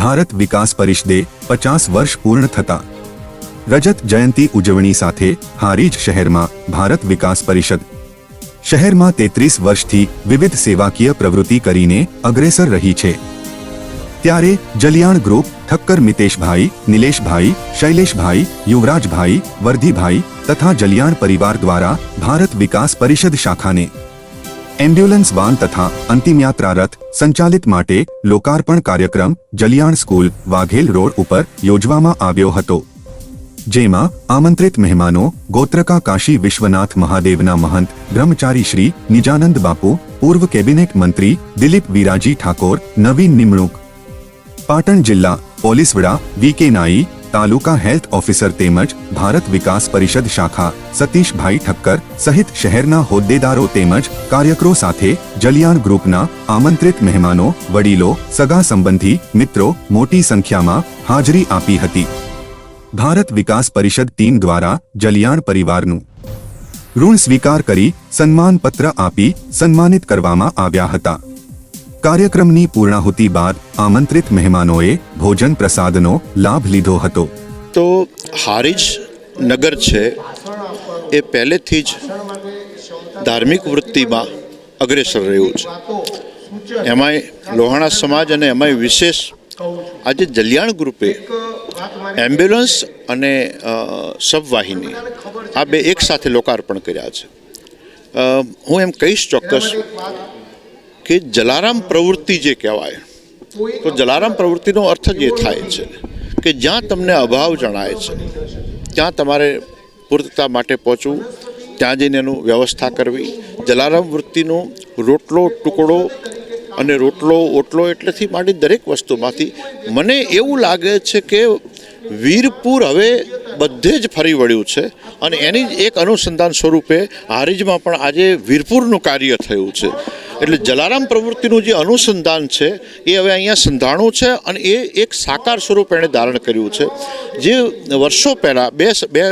ભારત વિકાસ પરિષદે પચાસ વર્ષ પૂર્ણ થતા. રજત જયંતી ઉજવણી સાથે હારીજ શહેરમાં ભારત વિકાસ પરિષદ. શહેરમાં તેત્રીસ વર્ષથી વિવિધ સેવાકીય પ્રવૃત્તિ કરીને અગ્રેસર રહી છે. ત્યારે જલિયાણ ગ્રુપ ઠક્કર મિતેશભાઈ, નિલેશભાઈ શૈલેષભાઈ યુવરાજભાઈ, વર્ધીભાઈ તથા જલિયાણ પરિવાર દ્વારા ભારત વિકાસ પરિષદ શાખાને એમ્બ્યુલન્સ વાન તથા અંતિમ યાત્રા રથ સંચાલિત માટે લોકાર્પણ કાર્યક્રમ જલિયાણ સ્કૂલ, વાઘેલ રોડ ઉપર યોજવામાં આવ્યો હતો. જેમાં આમંત્રિત મહેમાનો ગોત્રકા કાશી વિશ્વનાથ મહાદેવના મહંત બ્રહ્મચારી શ્રી નિજાનંદ બાપુ, પૂર્વ કેબિનેટ મંત્રી દિલીપ વિરાજી ઠાકોર, નવીન નિમણૂક. પાટણ જિલ્લા પોલીસ વડા વી કે નાઈ તાલુકા હેલ્થ ઓફિસર તેમજ ભારત વિકાસ પરિષદ શાખા સતીશભાઈ ઠક્કર સહિત શહેરના હોદ્દેદારો તેમજ કાર્યકરો સાથે જલિયાણ ગ્રુપના આમંત્રિત મહેમાનો, વડીલો, સગા સંબંધી, મિત્રો મોટી સંખ્યામાં હાજરી આપી હતી. ભારત વિકાસ પરિષદ ટીમ દ્વારા જલિયાણ પરિવારનું ઋણ સ્વીકાર કરી સન્માનપત્ર આપી સન્માનિત કરવામાં આવ્યા હતા. કાર્યક્રમની પૂર્ણાહુતિ બાદ આમંત્રિત મહેમાનોએ ભોજન પ્રસાદનો લાભ લીધો હતો. તો હારીજ નગર છે, એ પહેલેથી જ ધાર્મિક વૃત્તિમાં અગ્રેસર રહ્યું છે. એમાંય લોહાણા સમાજ અને એમાંય વિશેષ આજે જલિયાણ ગ્રુપે એમ્બ્યુલન્સ અને સબવાહિની આ બે એકસાથે લોકાર્પણ કર્યા છે. હું એમ કહીશ ચોક્કસ કે જલારામ પ્રવૃત્તિ જે કહેવાય, તો જલારામ પ્રવૃત્તિનો અર્થ જ એ થાય છે, કે જ્યાં તમને અભાવ જણાય છે, ત્યાં તમારે પૂર્તતા માટે પહોંચવું, ત્યાં જઈને એનું વ્યવસ્થા કરવી. જલારામ વૃત્તિનો રોટલો ટુકડો અને રોટલો ઓટલો એટલેથી માંડી દરેક વસ્તુમાંથી મને એવું લાગે છે કે વીરપુર હવે બધે જ ફરી વળ્યું છે અને એની જ એક અનુસંધાન સ્વરૂપે હારીજમાં પણ આજે વીરપુરનું કાર્ય થયું છે. એટલે જલારામ પ્રવૃત્તિનું જે અનુસંધાન છે, એ હવે અહીંયા સંધાણું છે અને એ એક સાકાર સ્વરૂપ એણે ધારણ કર્યું છે. જે વર્ષો પહેલાં, બે બે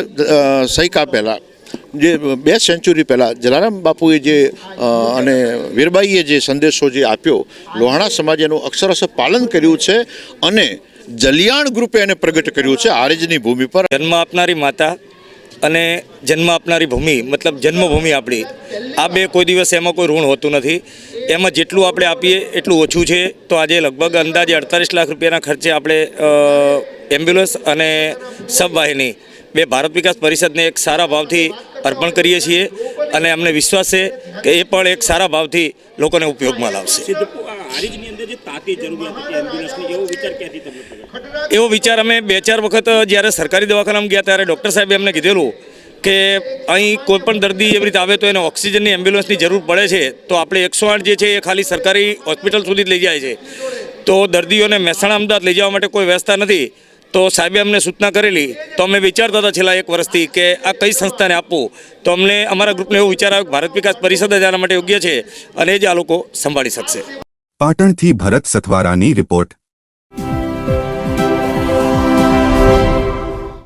સૈકા પહેલાં, જે, બે સેન્ચુરી પહેલાં જલારામ બાપુએ જે અને વીરબાઈએ જે સંદેશો જે આપ્યો, લોહાણા સમાજે એનું અક્ષરશ પાલન કર્યું છે અને જલિયાણ ગ્રુપે એને પ્રગટ કર્યું છે, આરેજની ભૂમિ પર. જન્મ આપનારી માતા અને જન્મ આપનારી ભૂમિ, મતલબ જન્મભૂમિ આપણી. આ બે કોઈ દિવસ એમાં કોઈ ઋણ હોતું નથી. એમાં જેટલું આપણે આપીએ એટલું ઓછું છે. તો આજે લગભગ અંદાજે અડતાલીસ લાખ રૂપિયાના ખર્ચે આપણે એમ્બ્યુલન્સ અને સબવાહિની બે ભારત વિકાસ પરિષદને એક સારા ભાવથી અર્પણ કરીએ છીએ અને અમને વિશ્વાસ છે કે એ પણ એક સારા ભાવથી લોકોને ઉપયોગમાં લાવશે. એવો વિચાર અમે બે ચાર વખત જ્યારે સરકારી દવાખાનામાં ગયા ત્યારે ડૉક્ટર સાહેબે અમને કીધેલું કે અહીં કોઈ પણ દર્દી એવી રીતે આવે તો એને ઓક્સિજનની એમ્બ્યુલન્સની જરૂર પડે છે. તો આપણે એકસો આઠ જે છે એ ખાલી સરકારી હોસ્પિટલ સુધી લઈ જાય છે. તો દર્દીઓને મહેસાણા અમદાવાદ લઈ જવા માટે કોઈ વ્યવસ્થા નથી. તો સાહેબે અમને સૂચના કરેલી. તો અમે વિચારતા હતા છેલ્લા એક વર્ષથી કે આ કઈ સંસ્થાને આપવું? તો અમને અમારા ગ્રુપને એવો વિચાર આવ્યો ભારત વિકાસ પરિષદ જ આના માટે યોગ્ય છે અને જ આ લોકો સંભાળી શકશે. પાટણથી ભરત સથવારાની રિપોર્ટ.